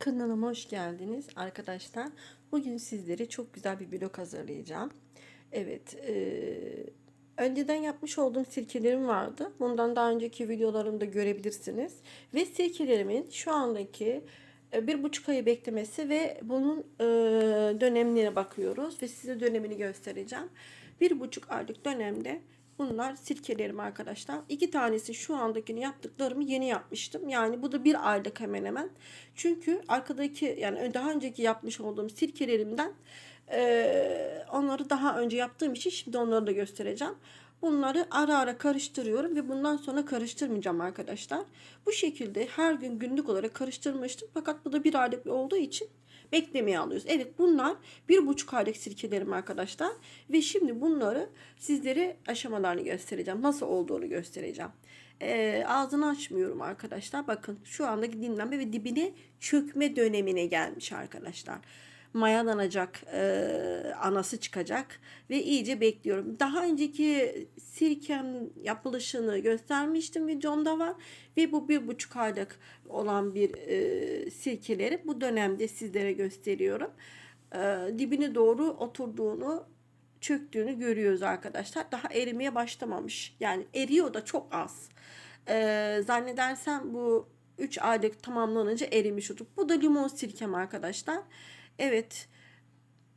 Kanalıma hoş geldiniz arkadaşlar. Bugün sizlere çok güzel bir vlog hazırlayacağım. Evet, eee, önceden yapmış olduğum sirkelerim vardı. Bundan daha önceki videolarımda görebilirsiniz. Ve sirkelerimin şu andaki e, bir buçuk ayı beklemesi ve bunun e, dönemlerine bakıyoruz. Ve size dönemini göstereceğim. Bir buçuk aylık dönemde Bunlar sirkelerim arkadaşlar. İki tanesi şu andakini yaptıklarımı yeni yapmıştım. Yani bu da bir aylık hemen hemen. Çünkü arkadaki yani daha önceki yapmış olduğum sirkelerimden e, onları daha önce yaptığım için şimdi onları da göstereceğim. Bunları ara ara karıştırıyorum ve bundan sonra karıştırmayacağım arkadaşlar. Bu şekilde her gün günlük olarak karıştırmıştım. Fakat bu da bir aylık olduğu için beklemeye alıyoruz. Evet bunlar bir buçuk aylık sirkelerim arkadaşlar. Ve şimdi bunları sizlere aşamalarını göstereceğim. Nasıl olduğunu göstereceğim. Ee, ağzını açmıyorum arkadaşlar. Bakın şu andaki dinlenme ve dibine çökme dönemine gelmiş arkadaşlar mayalanacak, e, anası çıkacak ve iyice bekliyorum. Daha önceki sirkem yapılışını göstermiştim videomda var ve bu bir buçuk aylık olan bir e, sirkeleri bu dönemde sizlere gösteriyorum. E, dibine doğru oturduğunu çöktüğünü görüyoruz arkadaşlar. Daha erimeye başlamamış. Yani eriyor da çok az. E, zannedersem bu 3 aylık tamamlanınca erimiş olur. Bu da limon sirkem arkadaşlar. Evet.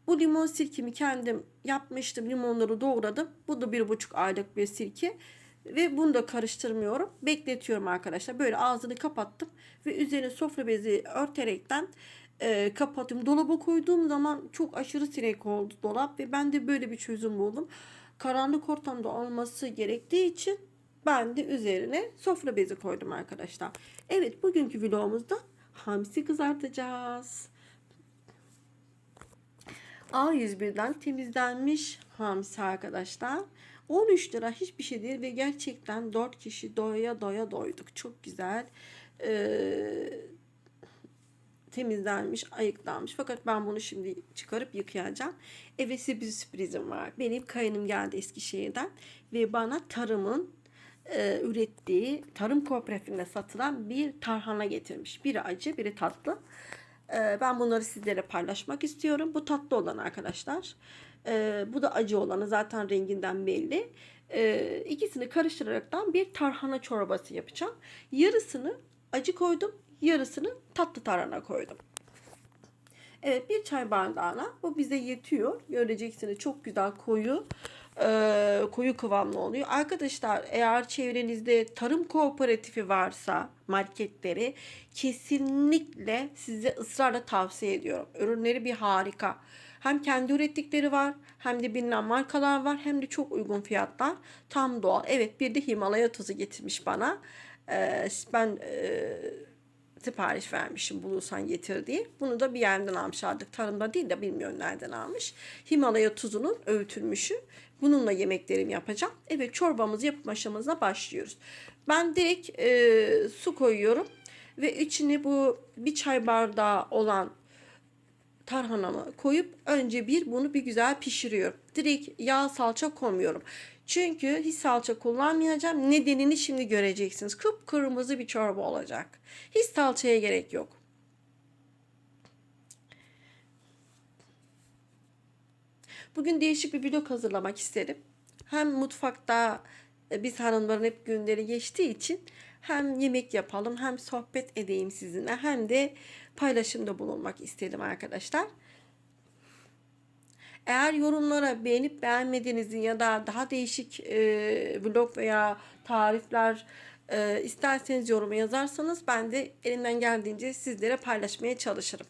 Bu limon sirkemi kendim yapmıştım. Limonları doğradım. Bu da bir buçuk aylık bir sirke. Ve bunu da karıştırmıyorum. Bekletiyorum arkadaşlar. Böyle ağzını kapattım. Ve üzerine sofra bezi örterekten e, kapattım. Dolaba koyduğum zaman çok aşırı sinek oldu dolap. Ve ben de böyle bir çözüm buldum. Karanlık ortamda olması gerektiği için ben de üzerine sofra bezi koydum arkadaşlar. Evet bugünkü vlogumuzda hamsi kızartacağız. A101'den temizlenmiş hamsi arkadaşlar. 13 lira hiçbir şey değil ve gerçekten 4 kişi doya doya doyduk. Çok güzel. Ee, temizlenmiş, ayıklanmış. Fakat ben bunu şimdi çıkarıp yıkayacağım. Evet size bir sürprizim var. Benim kayınım geldi Eskişehir'den ve bana tarımın e, ürettiği tarım kooperatifinde satılan bir tarhana getirmiş. Biri acı, biri tatlı. E, ben bunları sizlere paylaşmak istiyorum. Bu tatlı olan arkadaşlar. E, bu da acı olanı zaten renginden belli. E, ikisini karıştıraraktan bir tarhana çorbası yapacağım. Yarısını acı koydum, yarısını tatlı tarhana koydum. Evet bir çay bardağına bu bize yetiyor. Göreceksiniz çok güzel koyu e, koyu kıvamlı oluyor. Arkadaşlar eğer çevrenizde tarım kooperatifi varsa marketleri kesinlikle size ısrarla tavsiye ediyorum. Ürünleri bir harika. Hem kendi ürettikleri var hem de bilinen markalar var hem de çok uygun fiyatlar. Tam doğal. Evet bir de Himalaya tozu getirmiş bana. Ee, ben e, sipariş vermişim bulursan getir diye. Bunu da bir yerden almış artık. Tarımda değil de bilmiyorum nereden almış. Himalaya tuzunun öğütülmüşü. Bununla yemeklerimi yapacağım. Evet çorbamızı yapım aşamasına başlıyoruz. Ben direkt e, su koyuyorum. Ve içine bu bir çay bardağı olan tarhanamı koyup önce bir bunu bir güzel pişiriyorum. Direkt yağ salça koymuyorum. Çünkü hiç salça kullanmayacağım. Nedenini şimdi göreceksiniz. Kıpkırmızı bir çorba olacak. Hiç salçaya gerek yok. Bugün değişik bir vlog hazırlamak istedim. Hem mutfakta e, biz hanımların hep günleri geçtiği için hem yemek yapalım hem sohbet edeyim sizinle hem de paylaşımda bulunmak istedim arkadaşlar. Eğer yorumlara beğenip beğenmediğinizi ya da daha değişik e, vlog veya tarifler e, isterseniz yoruma yazarsanız ben de elimden geldiğince sizlere paylaşmaya çalışırım.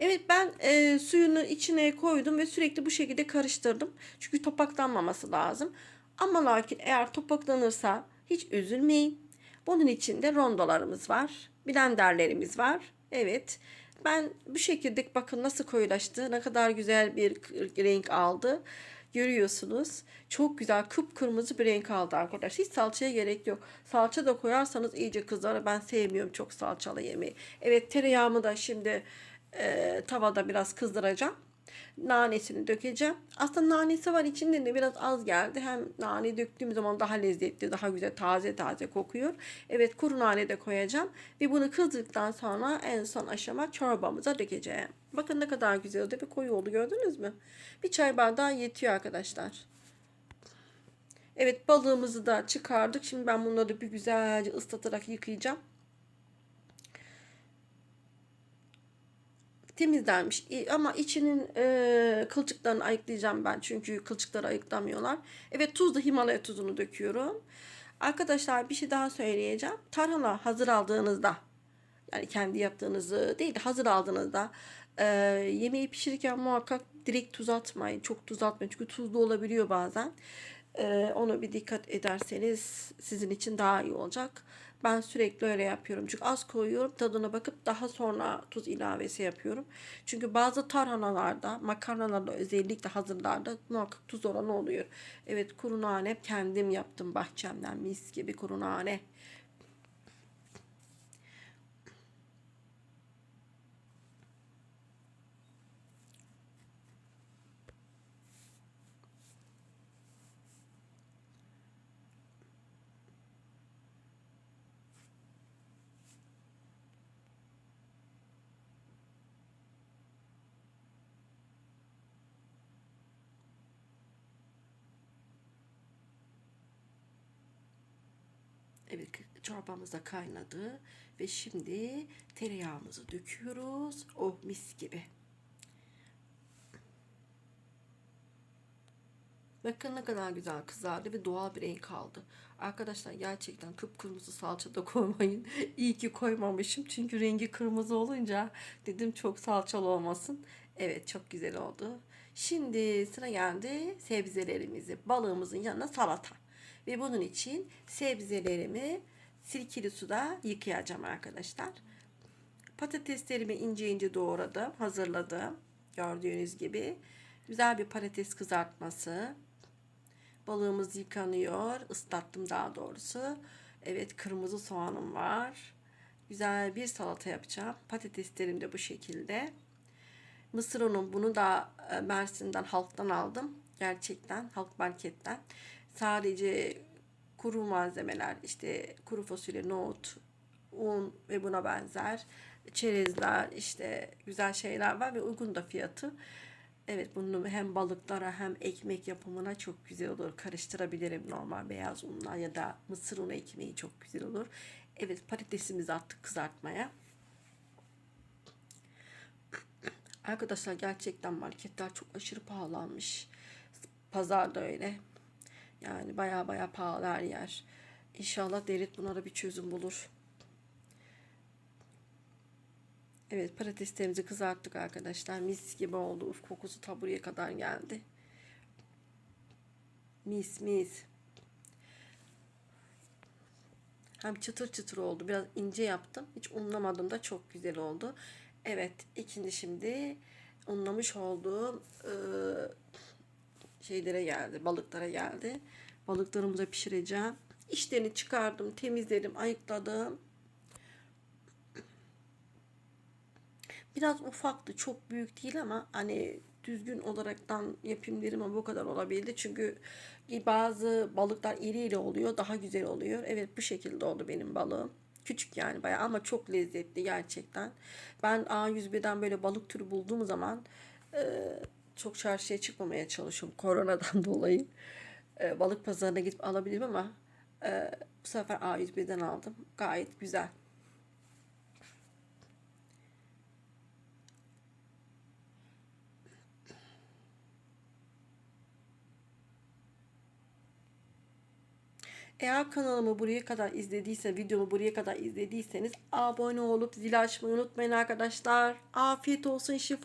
Evet ben e, suyunu içine koydum ve sürekli bu şekilde karıştırdım. Çünkü topaklanmaması lazım. Ama lakin eğer topaklanırsa hiç üzülmeyin. Bunun içinde rondolarımız var. Blenderlerimiz var. Evet. Ben bu şekilde bakın nasıl koyulaştı. Ne kadar güzel bir renk aldı. Görüyorsunuz. Çok güzel kıpkırmızı bir renk aldı arkadaşlar. Hiç salçaya gerek yok. Salça da koyarsanız iyice kızar. Ben sevmiyorum çok salçalı yemeği. Evet tereyağımı da şimdi e, tavada biraz kızdıracağım. Nanesini dökeceğim. Aslında nanesi var içinde de biraz az geldi. Hem nane döktüğüm zaman daha lezzetli, daha güzel taze taze kokuyor. Evet kuru nane de koyacağım. Ve bunu kızdıktan sonra en son aşama çorbamıza dökeceğim. Bakın ne kadar güzel oldu ve koyu oldu gördünüz mü? Bir çay bardağı yetiyor arkadaşlar. Evet balığımızı da çıkardık. Şimdi ben bunları bir güzelce ıslatarak yıkayacağım. Temizlenmiş ama içinin e, kılçıklarını ayıklayacağım ben çünkü kılçıkları ayıklamıyorlar. Evet tuzlu Himalaya tuzunu döküyorum. Arkadaşlar bir şey daha söyleyeceğim. Tarhana hazır aldığınızda yani kendi yaptığınızı değil de hazır aldığınızda e, yemeği pişirirken muhakkak direkt tuz atmayın. Çok tuz atmayın çünkü tuzlu olabiliyor bazen. E, onu bir dikkat ederseniz sizin için daha iyi olacak. Ben sürekli öyle yapıyorum. Çünkü az koyuyorum tadına bakıp daha sonra tuz ilavesi yapıyorum. Çünkü bazı tarhanalarda, makarnalarda özellikle hazırlarda muhakkak tuz oranı oluyor. Evet kuru nane kendim yaptım bahçemden mis gibi kuru nane. Evet çorbamız da kaynadı ve şimdi tereyağımızı döküyoruz. Oh mis gibi. Bakın ne kadar güzel kızardı ve doğal bir renk aldı. Arkadaşlar gerçekten kıpkırmızı salça da koymayın. İyi ki koymamışım çünkü rengi kırmızı olunca dedim çok salçalı olmasın. Evet çok güzel oldu. Şimdi sıra geldi sebzelerimizi balığımızın yanına salata. Ve bunun için sebzelerimi sirkeli suda yıkayacağım arkadaşlar. Patateslerimi ince ince doğradım, hazırladım. Gördüğünüz gibi. Güzel bir patates kızartması. Balığımız yıkanıyor. Islattım daha doğrusu. Evet kırmızı soğanım var. Güzel bir salata yapacağım. Patateslerim de bu şekilde. Mısır unum bunu da e, Mersin'den halktan aldım. Gerçekten halk marketten. Sadece kuru malzemeler işte kuru fasulye, nohut, un ve buna benzer çerezler işte güzel şeyler var ve uygun da fiyatı. Evet bunu hem balıklara hem ekmek yapımına çok güzel olur. Karıştırabilirim normal beyaz unla ya da mısır unu ekmeği çok güzel olur. Evet patatesimizi attık kızartmaya. Arkadaşlar gerçekten marketler çok aşırı pahalanmış. Pazarda öyle. Yani baya baya pahalı her yer. İnşallah devlet bunlara bir çözüm bulur. Evet patateslerimizi kızarttık arkadaşlar. Mis gibi oldu. Uf kokusu taburaya kadar geldi. Mis mis. Hem çıtır çıtır oldu. Biraz ince yaptım. Hiç unlamadım da çok güzel oldu. Evet ikinci şimdi unlamış olduğum ıı, şeylere geldi, balıklara geldi. Balıklarımı da pişireceğim. İşlerini çıkardım, temizledim, ayıkladım. Biraz ufaktı, çok büyük değil ama hani düzgün olaraktan yapayım bu kadar olabildi. Çünkü bazı balıklar iri iri oluyor, daha güzel oluyor. Evet bu şekilde oldu benim balığım. Küçük yani bayağı ama çok lezzetli gerçekten. Ben A101'den böyle balık türü bulduğum zaman e, çok çarşıya çıkmamaya çalışıyorum koronadan dolayı. E, balık pazarına gidip alabilirim ama e, bu sefer A101'den aldım. Gayet güzel. Eğer kanalımı buraya kadar izlediyse, videomu buraya kadar izlediyseniz abone olup zil açmayı unutmayın arkadaşlar. Afiyet olsun şifa.